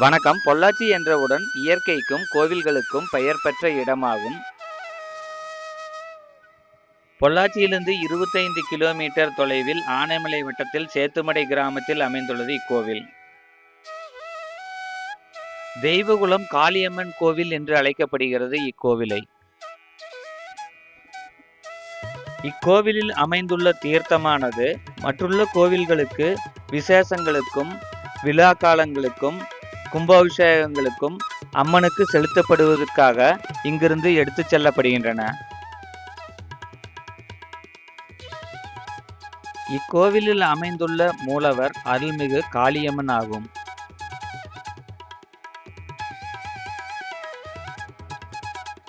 வணக்கம். பொள்ளாச்சி என்றவுடன் இயற்கைக்கும் கோவில்களுக்கும் பெயர் பெற்ற இடமாகும். பொள்ளாச்சியிலிருந்து இருபத்தைந்து கிலோமீட்டர் தொலைவில் ஆனைமலை வட்டத்தில் சேத்துமடை கிராமத்தில் அமைந்துள்ளது இக்கோவில். தெய்வகுலம் காளியம்மன் கோவில் என்று அழைக்கப்படுகிறது இக்கோவிலை. இக்கோவிலில் அமைந்துள்ள தீர்த்தமானது மற்றுள்ள கோவில்களுக்கு விசேஷங்களுக்கும் விழா காலங்களுக்கும் கும்பாபிஷேகங்களுக்கும் அம்மனுக்கு செலுத்தப்படுவதற்காக இங்கிருந்து எடுத்துச் செல்லப்படுகின்றன. இக்கோவிலில் அமைந்துள்ள மூலவர் அருள்மிகு காளியம்மன் ஆகும்.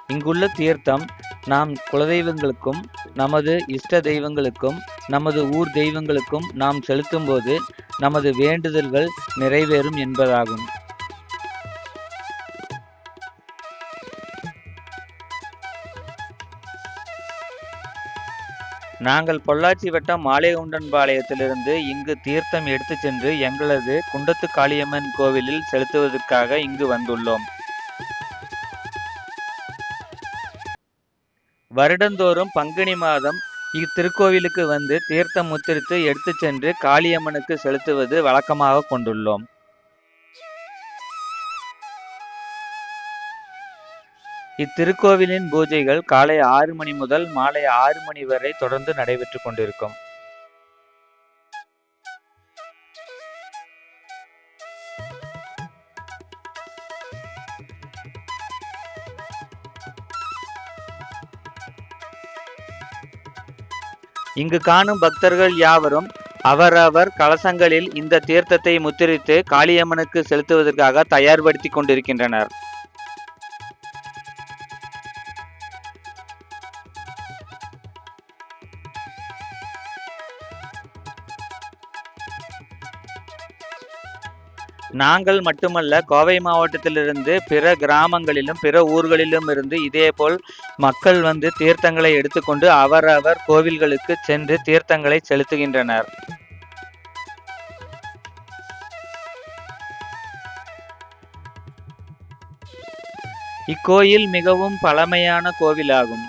இங்குள்ள தீர்த்தம் நாம் குலதெய்வங்களுக்கும் நமது இஷ்ட தெய்வங்களுக்கும் நமது ஊர் தெய்வங்களுக்கும் நாம் செலுத்தும்போது நமது வேண்டுதல்கள் நிறைவேறும் என்பதாகும். நாங்கள் பொள்ளாச்சி வட்டம் மாலைகுண்டன்பாளையத்திலிருந்து இங்கு தீர்த்தம் எடுத்துச் சென்று எங்களது குண்டத்து காளியம்மன் கோவிலில் செலுத்துவதற்காக இங்கு வந்துள்ளோம். வருடந்தோறும் பங்குனி மாதம் இத்திருக்கோவிலுக்கு வந்து தீர்த்தம் முத்திரித்து எடுத்துச் சென்று காளியம்மனுக்கு செலுத்துவது வழக்கமாக கொண்டுள்ளோம். இத்திருக்கோவிலின் பூஜைகள் காலை ஆறு மணி முதல் மாலை ஆறு மணி வரை தொடர்ந்து நடைபெற்றுக் கொண்டிருக்கும். இங்கு காணும் பக்தர்கள் யாவரும் அவரவர் கலசங்களில் இந்த தீர்த்தத்தை முத்திரித்து காளியம்மனுக்கு செலுத்துவதற்காக தயார்படுத்திக் கொண்டிருக்கின்றனர். நாங்கள் மட்டுமல்ல கோவை மாவட்டத்திலிருந்து பிற கிராமங்களிலும் பிற ஊர்களிலும் இருந்து இதேபோல் மக்கள் வந்து தீர்த்தங்களை எடுத்துக்கொண்டு அவரவர் கோவில்களுக்கு சென்று தீர்த்தங்களை செலுத்துகின்றனர். இக்கோயில் மிகவும் பழமையான கோவிலாகும்.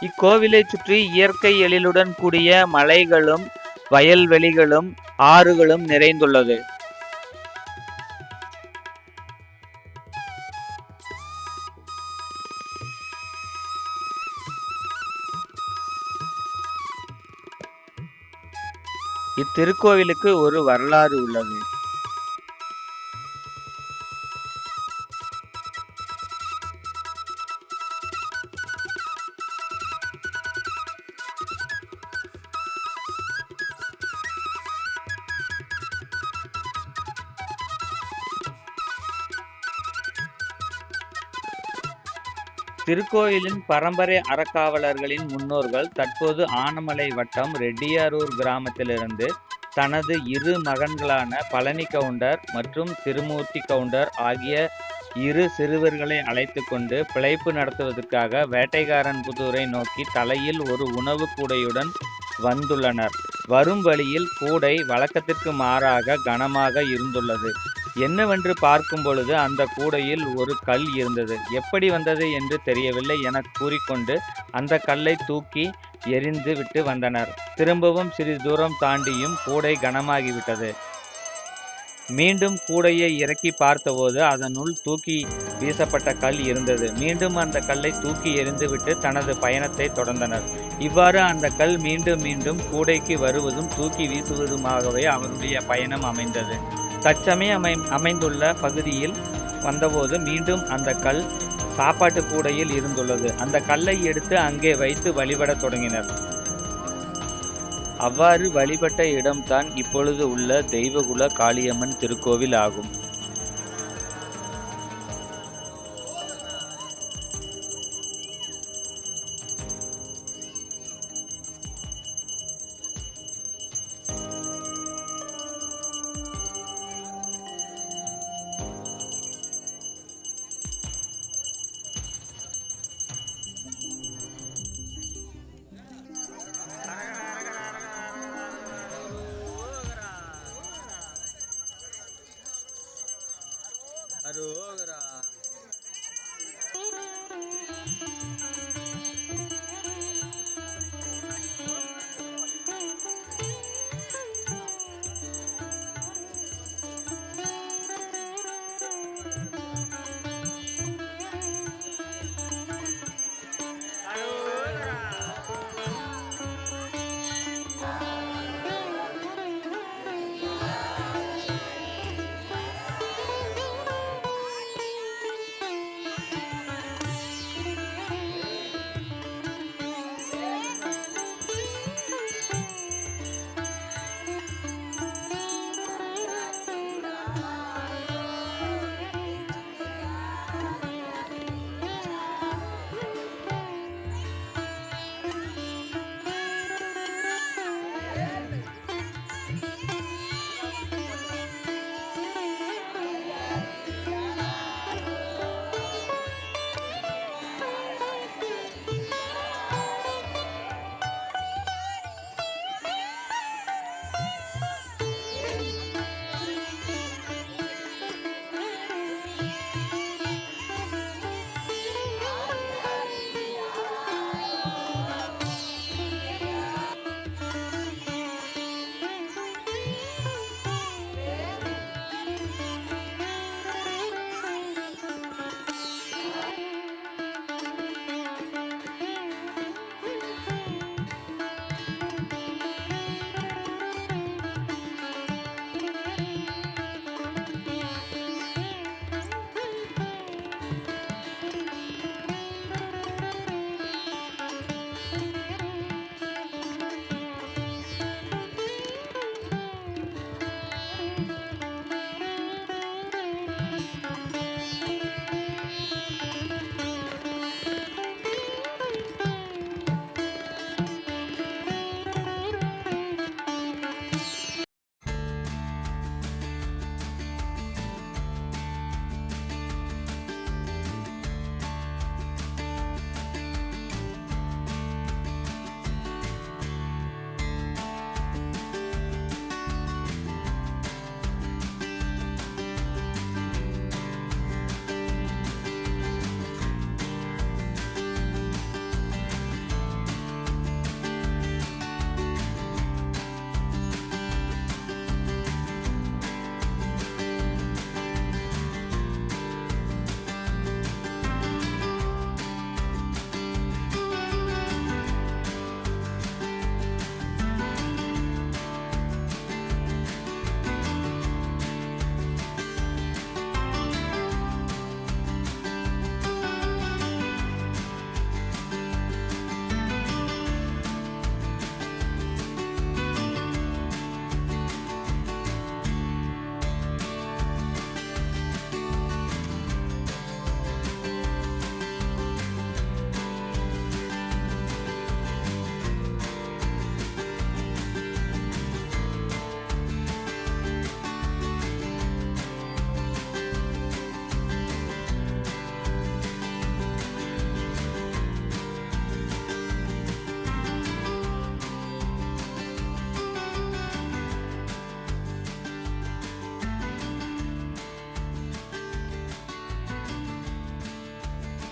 இக்கோவிலை சுற்றி இயற்கை எழிலுடன் கூடிய மலைகளும் வயல்வெளிகளும் ஆறுகளும் நிறைந்துள்ளது. இத்திருக்கோவிலுக்கு ஒரு வரலாறு உள்ளது. திருக்கோயிலின் பரம்பரை அறக்காவலர்களின் முன்னோர்கள் தற்போது ஆனமலை வட்டம் ரெட்டியாரூர் கிராமத்திலிருந்து தனது இரு மகன்களான பழனி கவுண்டர் மற்றும் திருமூர்த்தி கவுண்டர் ஆகிய இரு சிறுவர்களை அழைத்து கொண்டு பிழைப்பு நடத்துவதற்காக வேட்டைக்காரன் புதூரை நோக்கி தலையில் ஒரு உணவு கூடையுடன் வந்துள்ளனர். வரும் வழியில் கூடை வழக்கத்திற்கு மாறாக கனமாக இருந்துள்ளது. என்னவென்று பார்க்கும் பொழுது அந்த கூடையில் ஒரு கல் இருந்தது. எப்படி வந்தது என்று தெரியவில்லை என கூறிக்கொண்டு அந்த கல்லை தூக்கி எரிந்து விட்டு வந்தனர். திரும்பவும் சிறிது தூரம் தாண்டியும் கூடை கனமாகிவிட்டது. மீண்டும் கூடையை இறக்கி பார்த்தபோது அதனுள் தூக்கி வீசப்பட்ட கல் இருந்தது. மீண்டும் அந்த கல்லை தூக்கி எறிந்துவிட்டு தனது பயணத்தை தொடர்ந்தனர். இவ்வாறு அந்த கல் மீண்டும் மீண்டும் கூடைக்கு வருவதும் தூக்கி வீசுவதுமாகவே அவருடைய பயணம் அமைந்தது. தற்சமயம் அமை அமைந்துள்ள பகுதியில் வந்தபோது மீண்டும் அந்த கல் சாப்பாட்டு கூடையில் இருந்துள்ளது. அந்த கல்லை எடுத்து அங்கே வைத்து வழிபடத் தொடங்கினர். அவ்வாறு வழிபட்ட இடம்தான் இப்பொழுது உள்ள தெய்வகுல காளியம்மன் திருக்கோவில் ஆகும்.